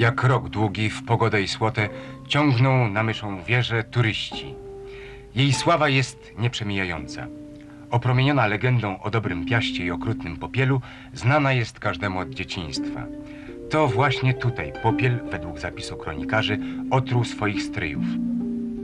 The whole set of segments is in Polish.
Jak rok długi w pogodę i słotę ciągną na myszą wieżę turyści. Jej sława jest nieprzemijająca. Opromieniona legendą o dobrym piaście i okrutnym popielu, znana jest każdemu od dzieciństwa. To właśnie tutaj popiel, według zapisu kronikarzy, otruł swoich stryjów.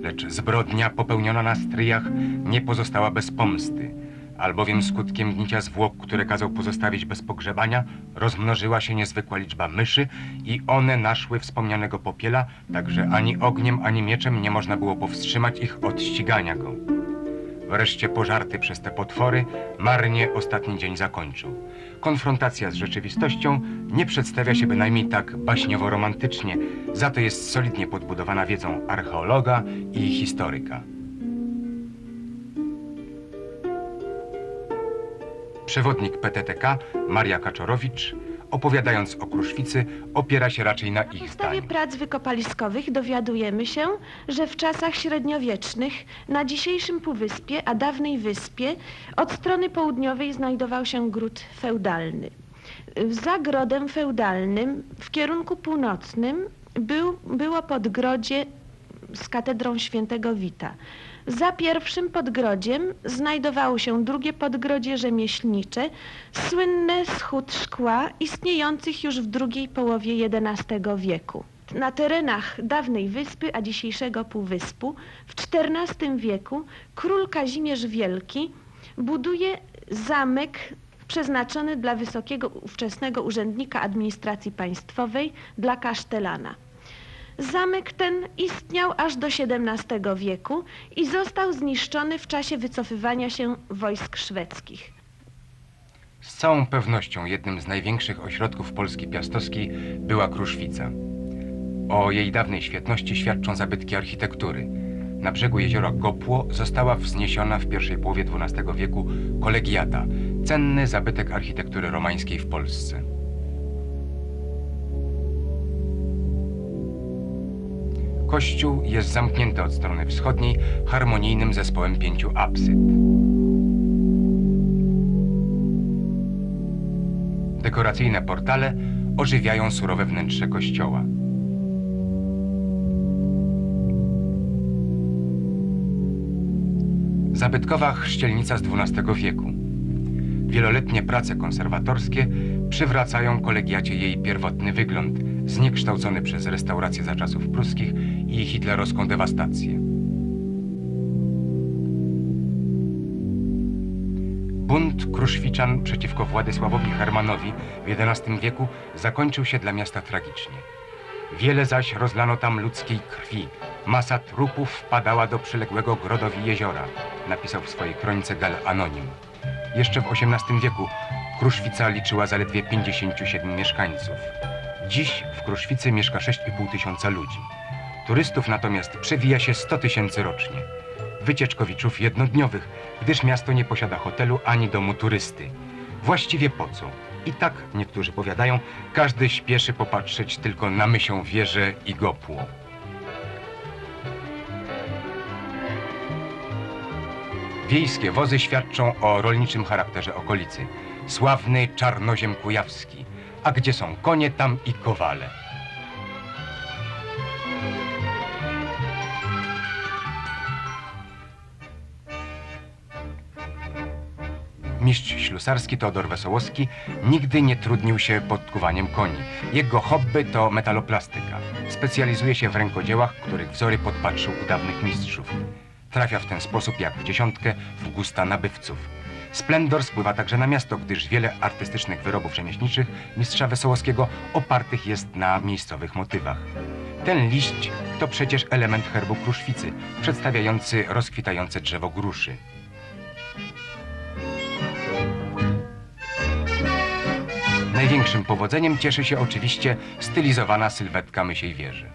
Lecz zbrodnia popełniona na stryjach nie pozostała bez pomsty, albowiem skutkiem gnicia zwłok, które kazał pozostawić bez pogrzebania, rozmnożyła się niezwykła liczba myszy i one naszły wspomnianego popiela, tak że ani ogniem, ani mieczem nie można było powstrzymać ich od ścigania go. Wreszcie pożarty przez te potwory, marnie ostatni dzień zakończył. Konfrontacja z rzeczywistością nie przedstawia się bynajmniej tak baśniowo-romantycznie, za to jest solidnie podbudowana wiedzą archeologa i historyka. Przewodnik PTTK Maria Kaczorowicz, opowiadając o Kruszwicy, opiera się raczej na ich podstawie zdaniu. prac wykopaliskowych dowiadujemy się, że w czasach średniowiecznych na dzisiejszym Półwyspie, a dawnej wyspie, od strony południowej znajdował się gród feudalny. Za grodem feudalnym w kierunku północnym był, było podgrodzie z katedrą świętego Wita. Za pierwszym podgrodziem znajdowało się drugie podgrodzie rzemieślnicze, słynne z hut szkła istniejących już w drugiej połowie XI wieku. Na terenach dawnej wyspy, a dzisiejszego półwyspu, w XIV wieku król Kazimierz Wielki buduje zamek przeznaczony dla wysokiego ówczesnego urzędnika administracji państwowej, dla kasztelana. Zamek ten istniał aż do XVII wieku i został zniszczony w czasie wycofywania się wojsk szwedzkich. Z całą pewnością jednym z największych ośrodków Polski Piastowskiej była Kruszwica. O jej dawnej świetności świadczą zabytki architektury. Na brzegu jeziora Gopło została wzniesiona w pierwszej połowie XII wieku kolegiata, cenny zabytek architektury romańskiej w Polsce. Kościół jest zamknięty od strony wschodniej harmonijnym zespołem pięciu apsyd. Dekoracyjne portale ożywiają surowe wnętrze kościoła. Zabytkowa chrzcielnica z XII wieku. Wieloletnie prace konserwatorskie przywracają kolegiacie jej pierwotny wygląd, zniekształcony przez restaurację za czasów pruskich i hitlerowską dewastację. Bunt Kruszwiczan przeciwko Władysławowi Hermanowi w XI wieku zakończył się dla miasta tragicznie. Wiele zaś rozlano tam ludzkiej krwi. Masa trupów wpadała do przyległego Grodowi jeziora, napisał w swojej kronice Gal Anonim. Jeszcze w XVIII wieku Kruszwica liczyła zaledwie 57 mieszkańców. Dziś w Kruszwicy mieszka 6,5 tysiąca ludzi. Turystów natomiast przewija się 100 tysięcy rocznie. Wycieczkowiczów jednodniowych, gdyż miasto nie posiada hotelu ani domu turysty. Właściwie po co? I tak, niektórzy powiadają, każdy śpieszy popatrzeć tylko na mysią wieżę i gopło. Wiejskie wozy świadczą o rolniczym charakterze okolicy. Sławny czarnoziem kujawski. A gdzie są konie, tam i kowale. Mistrz ślusarski Teodor Wesołowski nigdy nie trudnił się podkuwaniem koni. Jego hobby to metaloplastyka. Specjalizuje się w rękodziełach, których wzory podpatrzył u dawnych mistrzów. Trafia w ten sposób jak w dziesiątkę w gusta nabywców. Splendor spływa także na miasto, gdyż wiele artystycznych wyrobów rzemieślniczych mistrza Wesołowskiego opartych jest na miejscowych motywach. Ten liść to przecież element herbu Kruszwicy, przedstawiający rozkwitające drzewo gruszy. Największym powodzeniem cieszy się oczywiście stylizowana sylwetka mysiej wieży.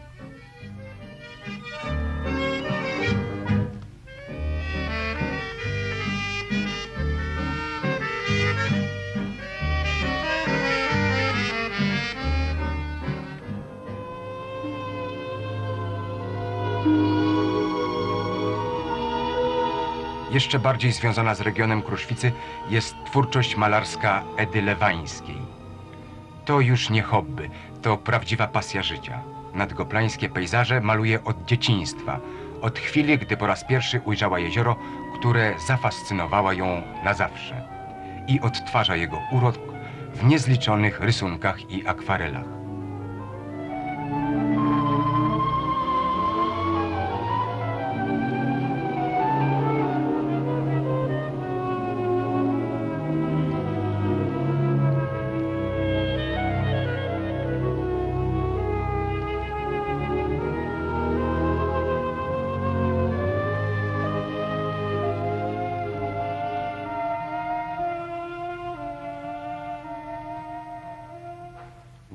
Jeszcze bardziej związana z regionem Kruszwicy jest twórczość malarska Edy Lewańskiej. To już nie hobby, to prawdziwa pasja życia. Nadgoplańskie pejzaże maluje od dzieciństwa, od chwili, gdy po raz pierwszy ujrzała jezioro, które zafascynowała ją na zawsze. I odtwarza jego urok w niezliczonych rysunkach i akwarelach.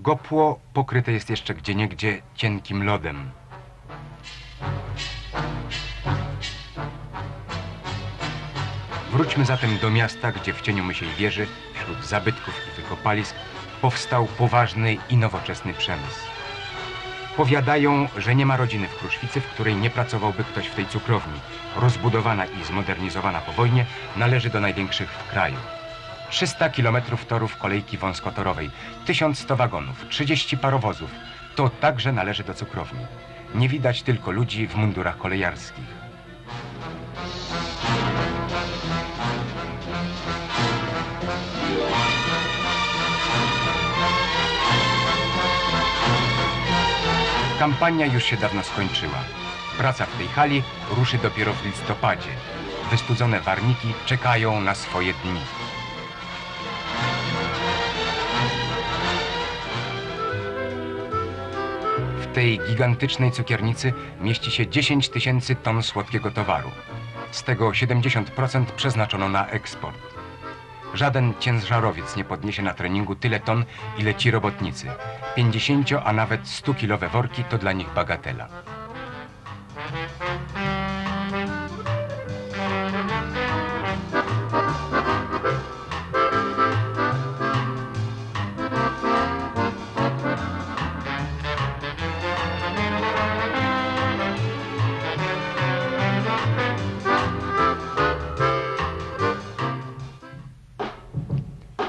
Gopło pokryte jest jeszcze gdzieniegdzie cienkim lodem. Wróćmy zatem do miasta, gdzie w cieniu Mysiej Wieży, wśród zabytków i wykopalisk, powstał poważny i nowoczesny przemysł. Powiadają, że nie ma rodziny w Kruszwicy, w której nie pracowałby ktoś w tej cukrowni. Rozbudowana i zmodernizowana po wojnie, należy do największych w kraju. 300 kilometrów torów kolejki wąskotorowej, 1100 wagonów, 30 parowozów. To także należy do cukrowni. Nie widać tylko ludzi w mundurach kolejarskich. Kampania już się dawno skończyła. Praca w tej hali ruszy dopiero w listopadzie. Wystudzone warniki czekają na swoje dni. Tej gigantycznej cukiernicy mieści się 10 tysięcy ton słodkiego towaru. Z tego 70% przeznaczono na eksport. Żaden ciężarowiec nie podniesie na treningu tyle ton, ile ci robotnicy. 50, a nawet 100-kilowe worki to dla nich bagatela.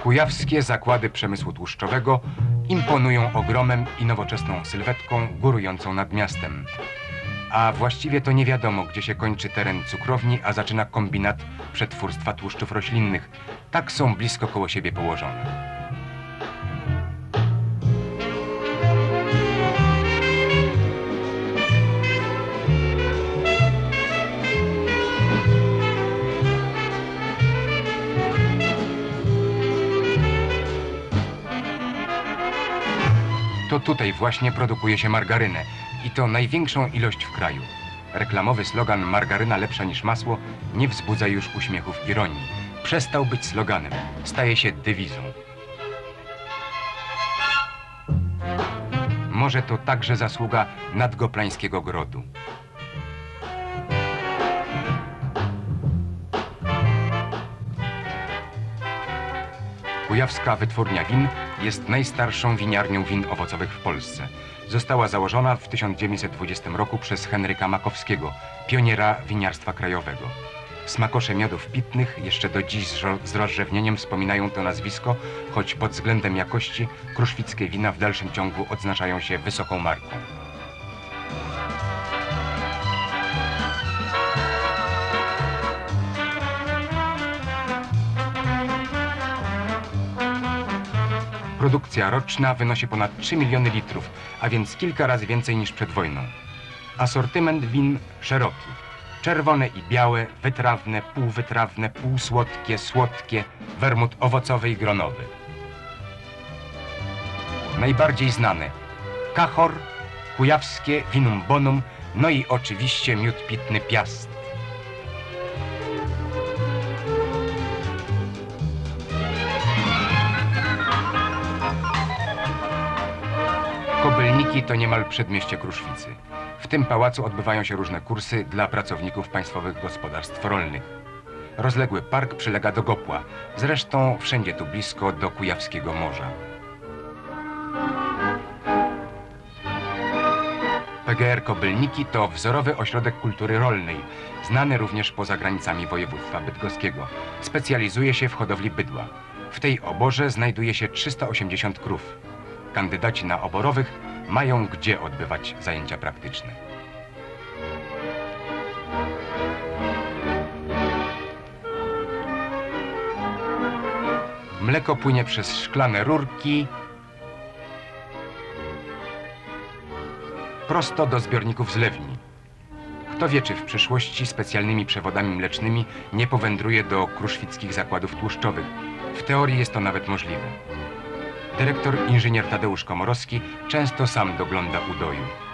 Kujawskie zakłady przemysłu tłuszczowego imponują ogromem i nowoczesną sylwetką górującą nad miastem. A właściwie to nie wiadomo, gdzie się kończy teren cukrowni, a zaczyna kombinat przetwórstwa tłuszczów roślinnych. Tak są blisko koło siebie położone. To tutaj właśnie produkuje się margarynę i to największą ilość w kraju. Reklamowy slogan margaryna lepsza niż masło nie wzbudza już uśmiechów ironii. Przestał być sloganem, staje się dewizą. Może to także zasługa nadgoplańskiego grodu. Kujawska Wytwórnia Win jest najstarszą winiarnią win owocowych w Polsce. Została założona w 1920 roku przez Henryka Makowskiego, pioniera winiarstwa krajowego. Smakosze miodów pitnych jeszcze do dziś z ro- z rozrzewnieniem wspominają to nazwisko, choć pod względem jakości kruszwickie wina w dalszym ciągu odznaczają się wysoką marką. Produkcja roczna wynosi ponad 3 miliony litrów, a więc kilka razy więcej niż przed wojną. Asortyment win szeroki. Czerwone i białe, wytrawne, półwytrawne, półsłodkie, słodkie, wermut owocowy i gronowy. Najbardziej znane kachor, kujawskie winum bonum, no i oczywiście miód pitny piast. Kobylniki to niemal przedmieście Kruszwicy. W tym pałacu odbywają się różne kursy dla pracowników państwowych gospodarstw rolnych. Rozległy park przylega do Gopła, zresztą wszędzie tu blisko do Kujawskiego Morza. PGR Kobylniki to wzorowy ośrodek kultury rolnej, znany również poza granicami województwa bydgoskiego. Specjalizuje się w hodowli bydła. W tej oborze znajduje się 380 krów. kandydaci na oborowych mają gdzie odbywać zajęcia praktyczne. Mleko płynie przez szklane rurki prosto do zbiorników zlewni. Kto wie, czy w przyszłości specjalnymi przewodami mlecznymi nie powędruje do kruszwickich zakładów tłuszczowych. W teorii jest to nawet możliwe. Dyrektor inżynier Tadeusz Komorowski często sam dogląda udoju.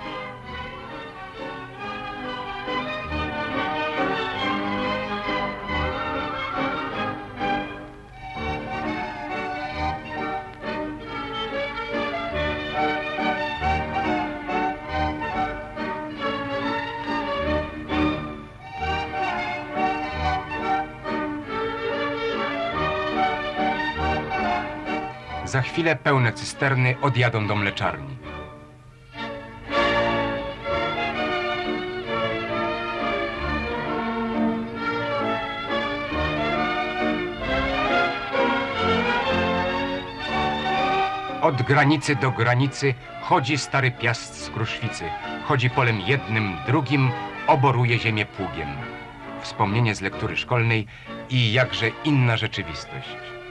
Za chwilę pełne cysterny odjadą do mleczarni. Od granicy do granicy chodzi stary piast z Kruszwicy. Chodzi polem jednym, drugim, oboruje ziemię pługiem. Wspomnienie z lektury szkolnej i jakże inna rzeczywistość.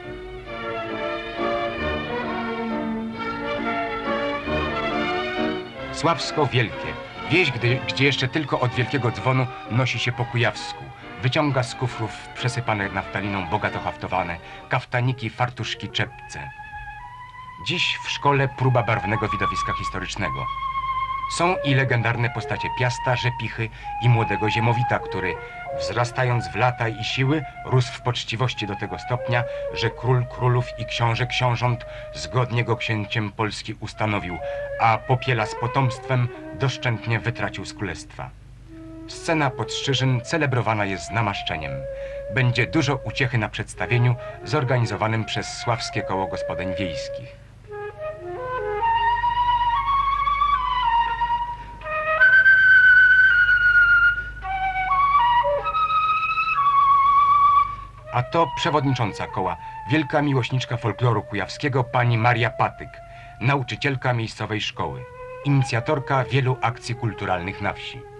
Sławsko Wielkie. Wieś, gdy, gdzie jeszcze tylko od wielkiego dzwonu nosi się po kujawsku. Wyciąga z kufrów przesypane naftaliną bogato haftowane, kaftaniki, fartuszki, czepce. Dziś w szkole próba barwnego widowiska historycznego. Są i legendarne postacie Piasta, Rzepichy i młodego Ziemowita, który wzrastając w lata i siły rósł w poczciwości do tego stopnia, że król królów i książę książąt zgodnie go księciem Polski ustanowił, a popiela z potomstwem doszczętnie wytracił z królestwa. Scena podszczyżyn celebrowana jest z namaszczeniem. Będzie dużo uciechy na przedstawieniu zorganizowanym przez Sławskie Koło Gospodyń Wiejskich. To przewodnicząca koła, wielka miłośniczka folkloru kujawskiego, pani Maria Patyk, nauczycielka miejscowej szkoły, inicjatorka wielu akcji kulturalnych na wsi.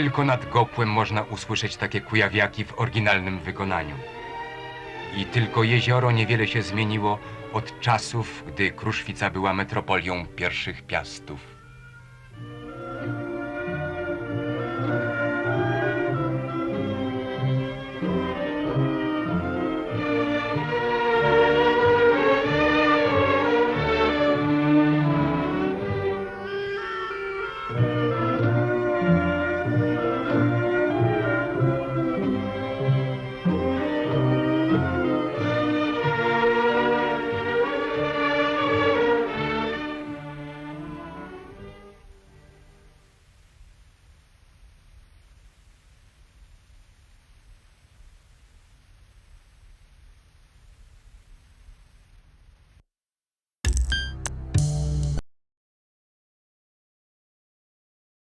Tylko nad Gopłem można usłyszeć takie kujawiaki w oryginalnym wykonaniu. I tylko jezioro niewiele się zmieniło od czasów, gdy Kruszwica była metropolią pierwszych piastów.